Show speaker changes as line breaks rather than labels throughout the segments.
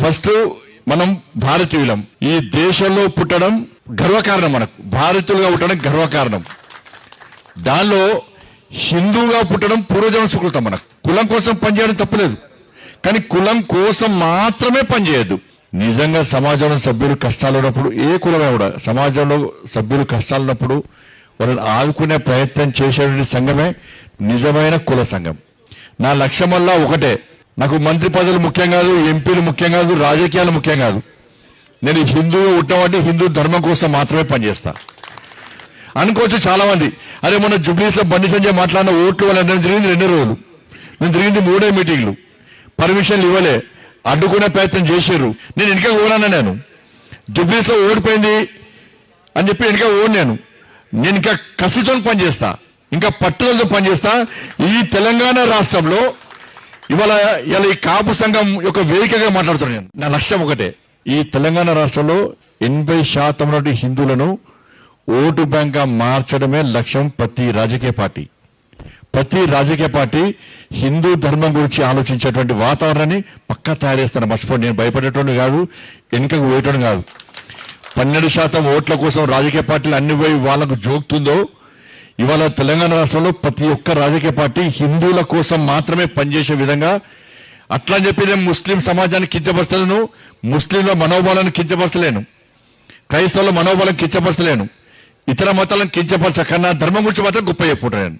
First మనం భారతీయులం. ఈ దేశంలో పుట్టడం గర్వకారణం మనకు. భారతీయులుగా పుట్టడం గర్వకారణం. దానిలో హిందువుగా పుట్టడం పూర్వజన్మ సుకృతం మనకు. కులం కోసం పనిచేయడం తప్పలేదు. కానీ కులం కోసం మాత్రమే పనిచేయద్దు. నిజంగా సమాజంలో సభ్యులు కష్టాలు ఉన్నప్పుడు ఏ కులమే కూడా సమాజంలో సభ్యులు కష్టాలు ఉన్నప్పుడు వాళ్ళని ఆదుకునే ప్రయత్నం చేసేటువంటి సంఘమే నిజమైన కుల సంఘం. నా లక్ష్యం వల్ల ఒకటే. నాకు మంత్రి పదవులు ముఖ్యం కాదు ఎంపీలు ముఖ్యం కాదు రాజకీయాలు ముఖ్యం కాదు. నేను హిందువుగా అంటే హిందూ ధర్మం కోసం మాత్రమే పనిచేస్తా. అనుకోవచ్చు చాలా మంది అరే మొన్న జుబ్లీస్లో బండి సంజయ్ మాట్లాడిన ఓట్లు వాళ్ళందరం జరిగింది రెండు రోజులు. నేను తిరిగింది మూడే మీటింగ్లు. పర్మిషన్లు ఇవ్వలే. అడ్డుకునే ప్రయత్నం చేశారు. నేను వెనుక ఓడాను నేను. జుబ్లీస్లో ఓడిపోయింది అని చెప్పి వెనుక ఓడినాను నేను. ఇంకా కసితో పనిచేస్తా. ఇంకా పట్టుదలతో పనిచేస్తా. ఈ తెలంగాణ రాష్ట్రంలో ఇవాళ ఇలా ఈ కాపు సంఘం యొక్క వేదికగా మాట్లాడుతున్నాను నేను. నా లక్ష్యం ఒకటే. ఈ తెలంగాణ రాష్ట్రంలో ఎనభై శాతం ఉన్నటువంటి హిందువులను ఓటు బ్యాంక్గా మార్చడమే లక్ష్యం ప్రతి రాజకీయ పార్టీ. ప్రతి రాజకీయ పార్టీ హిందూ ధర్మం గురించి ఆలోచించేటువంటి వాతావరణాన్ని పక్కా తయారు చేస్తాను. మర్చిపోండి నేను భయపడేటోడు కాదు వెనుకకు పోయేటోడు కాదు. పన్నెండు శాతం ఓట్ల కోసం రాజకీయ పార్టీలు అన్ని పోయి వాళ్ళకు జోకుతుందో ఇవాళ తెలంగాణ రాష్ట్రంలో ప్రతి ఒక్క రాజకీయ పార్టీ హిందువుల కోసం మాత్రమే పనిచేసే విధంగా అట్లా చెప్పి నేను ముస్లిం సమాజాన్ని కించపరచలేను ముస్లింల మనోబలాన్ని కించపరచలేను క్రైస్తవుల మనోబలం కించపరచలేను ఇతర మతాలను కించపరచకన్నా ధర్మం గురించి మాత్రం గొప్ప చెప్పుకుంటాను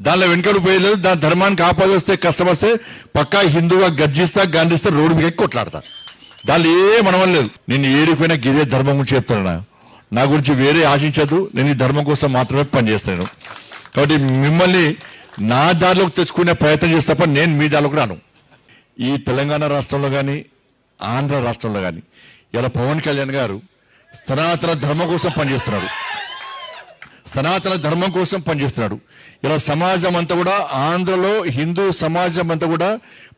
దానిలో వెనుకడు పోయలేదు దాని ధర్మానికి ఆపదొస్తే కష్టం వస్తే పక్కా హిందువుగా గర్జిస్తా గాంధిస్తా రోడ్డు మీద ఎక్కి కొట్లాడతా. దానిలో ఏ మనవం లేదు నేను ఏడిపోయినా గిరే ధర్మం గురించి చెప్తాను నా గురించి వేరే ఆశించదు నేను ఈ ధర్మం కోసం మాత్రమే పనిచేస్తాను. కాబట్టి మిమ్మల్ని నా దారిలోకి తెచ్చుకునే ప్రయత్నం చేస్తే తప్ప నేను మీ దారిలోకి రాను. ఈ తెలంగాణ రాష్ట్రంలో కానీ ఆంధ్ర రాష్ట్రంలో కానీ ఇలా పవన్ కళ్యాణ్ గారు సనాతన ధర్మం కోసం పనిచేస్తున్నాడు సనాతన ధర్మం కోసం పనిచేస్తున్నాడు ఇలా సమాజం అంతా కూడా ఆంధ్రలో హిందూ సమాజం అంతా కూడా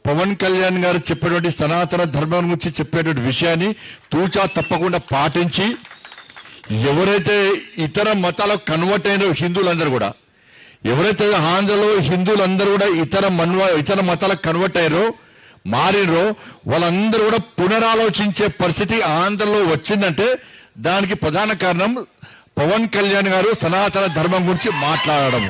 పవన్ కళ్యాణ్ గారు చెప్పేటువంటి సనాతన ధర్మం గురించి చెప్పేటువంటి విషయాన్ని తూచా తప్పకుండా పాటించి ఎవరైతే ఇతర మతాలకు కన్వర్ట్ అయిన హిందువులందరూ కూడా ఎవరైతే ఆంధ్రలో హిందువులందరూ కూడా ఇతర మన్వ ఇతర మతాలకు కన్వర్ట్ అయ్యారో మారినో వాళ్ళందరూ కూడా పునరాలోచించే పరిస్థితి ఆంధ్రలో వచ్చిందంటే దానికి ప్రధాన కారణం పవన్ కళ్యాణ్ గారు సనాతన ధర్మం గురించి మాట్లాడడం.